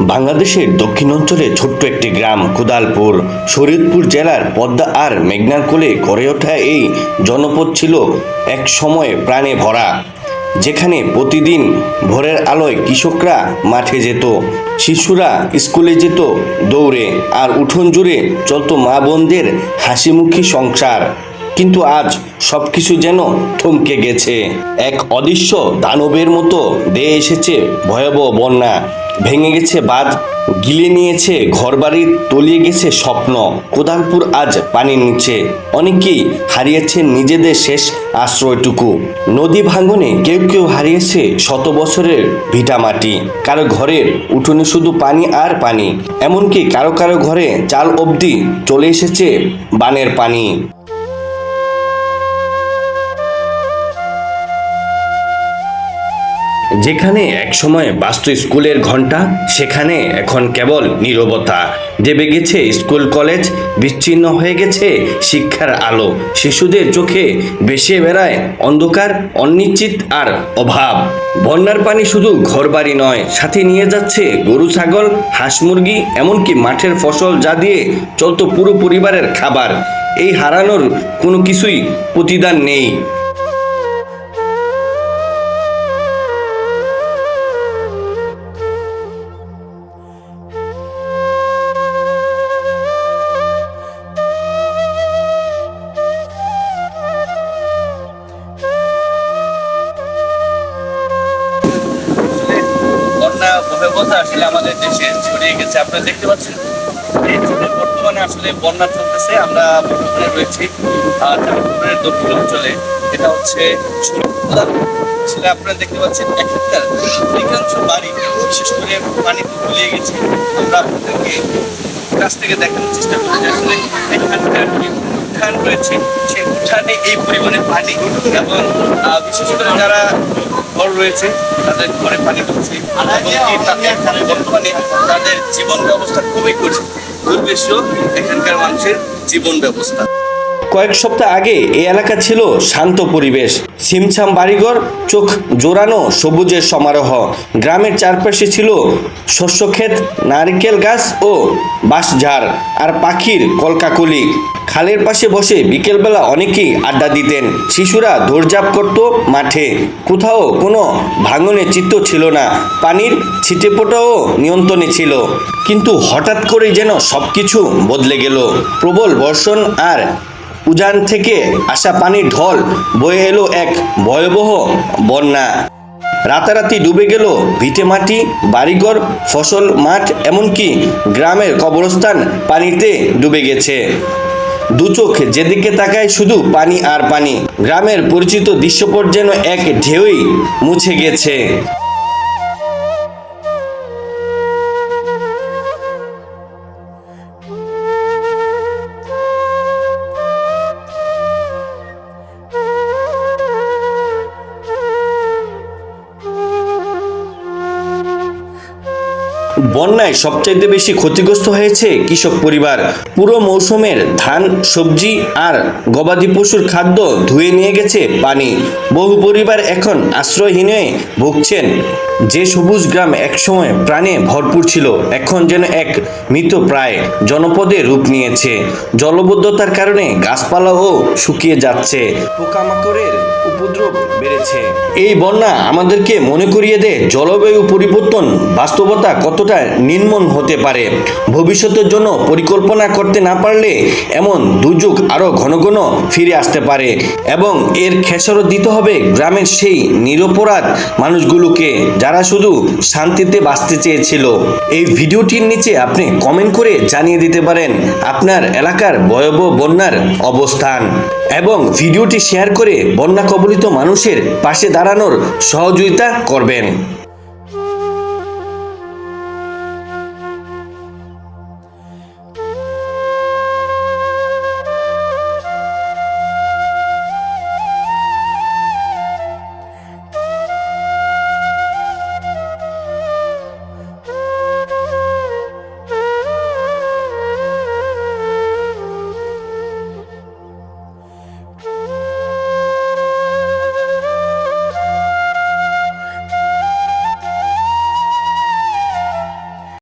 বাংলাদেশের দক্ষিণ অঞ্চলে ছোট্ট একটি গ্রাম কোদালপুর। শরীয়তপুর জেলার পদ্মা আর মেঘনার কোলে গড়ে ওঠা এই জনপদ ছিল এক সময় প্রাণে ভরা, যেখানে প্রতিদিন ভোরের আলোয় কৃষকরা মাঠে যেত, শিশুরা স্কুলে যেত, দৌড়ে আর উঠোন জুড়ে চলত মা বোনদের হাসিমুখী সংসার। কিন্তু আজ সবকিছু যেন থমকে গেছে। এক অদৃশ্য দানবের মতো দেয়ে এসেছে ভয়াবহ বন্যা। ভেঙে গেছে বাঁধ, গিলে নিয়েছে ঘরবাড়ি, তলিয়ে গেছে স্বপ্ন। কোদালপুর আজ পানির নিচে। অনেকেই হারিয়েছে নিজেদের শেষ আশ্রয়টুকু। নদী ভাঙনে কেউ কেউ হারিয়েছে শত বছরের ভিটামাটি কারও ঘরের উঠোনে শুধু পানি আর পানি, এমনকি কারও কারও ঘরে চাল অবধি চলে এসেছে বানের পানি। যেখানে একসময় বাস্ত স্কুলের ঘণ্টা সেখানে এখন কেবল নীরবতা। দেবে গেছে স্কুল কলেজ, বিচ্ছিন্ন হয়ে গেছে শিক্ষার আলো। শিশুদের চোখে বেশে বেড়ায় অন্ধকার, অনিশ্চিত আর অভাব। বন্যার পানি শুধু ঘরবাড়ি নয়, সাথে নিয়ে যাচ্ছে গরু, ছাগল, হাঁস মুরগি, এমনকি মাঠের ফসল যা দিয়ে চলতো পুরো পরিবারের খাবার। এই হারানোর কোনো কিছুই প্রতিদান নেই। বন্যা আসলে আমাদের দেশে ছড়িয়ে গেছে। আপনারা দেখতে পাচ্ছেন বর্তমানে আসলে বন্যা চলতেছে, আমরা বর্তমানে রয়েছি চাঁদপুরের দক্ষিণ অঞ্চলে এটা হচ্ছে আসলে আপনারা দেখতে পাচ্ছেন, এক এখানকার অধিকাংশ বাড়ি, বিশেষ করে পানিতে তলিয়ে গেছে। আমরা আপনাদেরকে কাছ থেকে দেখানোর চেষ্টা করি আসলে এখানকার উঠান রয়েছে, সেই উঠানে এই পরিমাণে পানি এবং বিশেষ করে যারা রয়েছে, তাদের ঘরে পানি ঢুকছে। বর্তমানে তাদের জীবন ব্যবস্থা খুবই কঠিন। দুর্বিশ্ব এখানকার মানুষের জীবন ব্যবস্থা। কয়েক সপ্তাহ আগে এই এলাকা ছিল শান্ত পরিবেশ। ছিমছাম বাড়িঘর, চোখ জোরানো সবুজের সমারোহ। গ্রামের চারপাশে ছিল শস্যক্ষেত নারকেল গাছ ও বাঁশঝাড় আর পাখির কলকাকলি। খালের পাশে বসে বিকেলবেলা অনেকেই আড্ডা দিতেন। শিশুরা দৌড়ঝাঁপ করত মাঠে। কোথাও কোনো ভাঙনে চিত্ত ছিল না। পানির ছিটেপোটাও নিয়ন্ত্রণে ছিল। কিন্তু হঠাৎ করে যেন সব কিছু বদলে গেল। প্রবল বর্ষণ আর উজান থেকে আসা পানির ঢল বয়ে এলো এক ভয়াবহ বন্যা। রাতারাতি ডুবে গেল ভিটে মাটি, বাড়িঘর, ফসল মাঠ, এমনকি গ্রামের কবরস্থান পানিতে ডুবে গেছে। দু চোখ যেদিকে তাকায় শুধু পানি আর পানি। গ্রামের পরিচিত দৃশ্যপট যেন এক ঢেউই মুছে গেছে। বন্যায় সবচাইতে বেশি ক্ষতিগ্রস্ত হয়েছে কৃষক পরিবার। পুরো মৌসুমের ধান, সবজি আর গবাদি পশুর খাদ্য ধুয়ে নিয়ে গেছে পানি। বহু পরিবার এখন আশ্রয়হীনে ভুগছেন। যে সবুজ গ্রাম একসময় প্রাণে ভরপুর ছিল, এখন যেন এক মৃত প্রায় জনপদে রূপ নিয়েছে। জলবদ্ধতার কারণে গাছপালাও শুকিয়ে যাচ্ছে, পোকামাকড়ের উপদ্রব বেড়েছে। এই বন্যা আমাদেরকে মনে করিয়ে দেয়, জলবায়ু পরিবর্তন বাস্তবতা কতটা নির্মম হতে পারে। ভবিষ্যতের জন্য পরিকল্পনা করতে না পারলে এমন দুর্যোগ আরও ঘন ঘন ফিরে আসতে পারে এবং এর খেসারত দিতে হবে গ্রামের সেই নিরপরাধ মানুষগুলোকে যারা শুধু শান্তিতে বাঁচতে চেয়েছিল। এই ভিডিওটির নিচে আপনি কমেন্ট করে জানিয়ে দিতে পারেন আপনার এলাকার ভয়াবহ বন্যার অবস্থান এবং ভিডিওটি শেয়ার করে বন্যা কবলিত মানুষের পাশে দাঁড়ানোর সহযোগিতা করবেন।